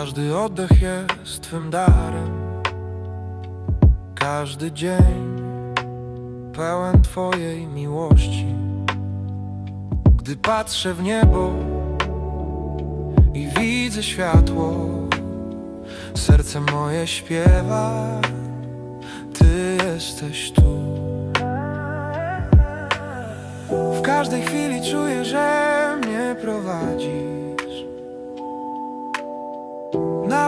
Każdy oddech jest Twym darem. Każdy dzień pełen Twojej miłości. Gdy patrzę w niebo i widzę światło Serce moje śpiewa Ty jesteś tu W każdej chwili czuję, że mnie prowadzisz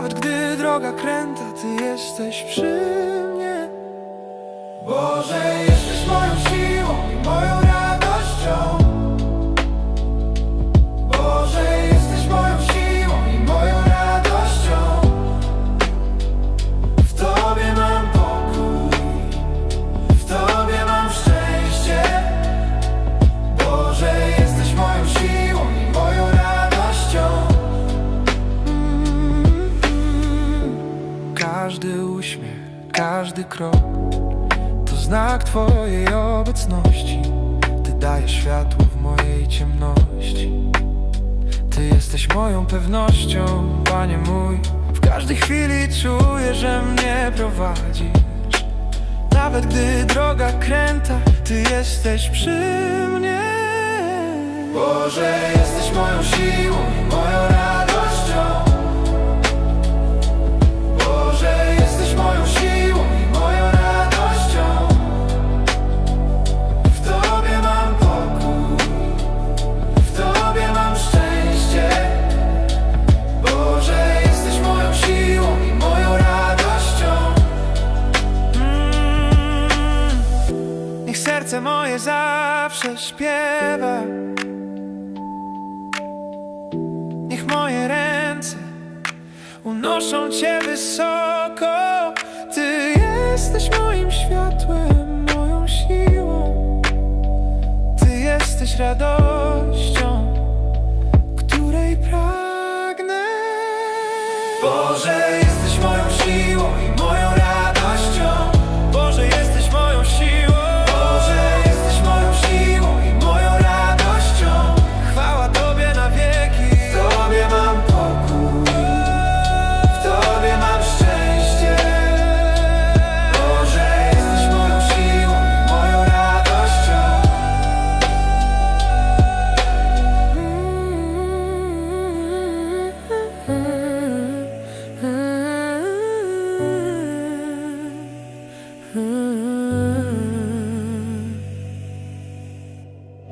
Nawet gdy droga kręta, Ty jesteś przy mnie. Boże, jesteś moją siłą i moją Każdy uśmiech, każdy krok To znak Twojej obecności. Ty dajesz światło w mojej ciemności. Ty jesteś moją pewnością, Panie mój. W każdej chwili czuję, że mnie prowadzisz. Nawet gdy droga kręta, Ty jesteś przy mnie. Boże, jesteś moją siłą serce moje zawsze śpiewa. Niech moje ręce unoszą Cię wysoko. Ty jesteś moim światłem, moją siłą. Ty jesteś radością, której pragnę. Boże, Hmm.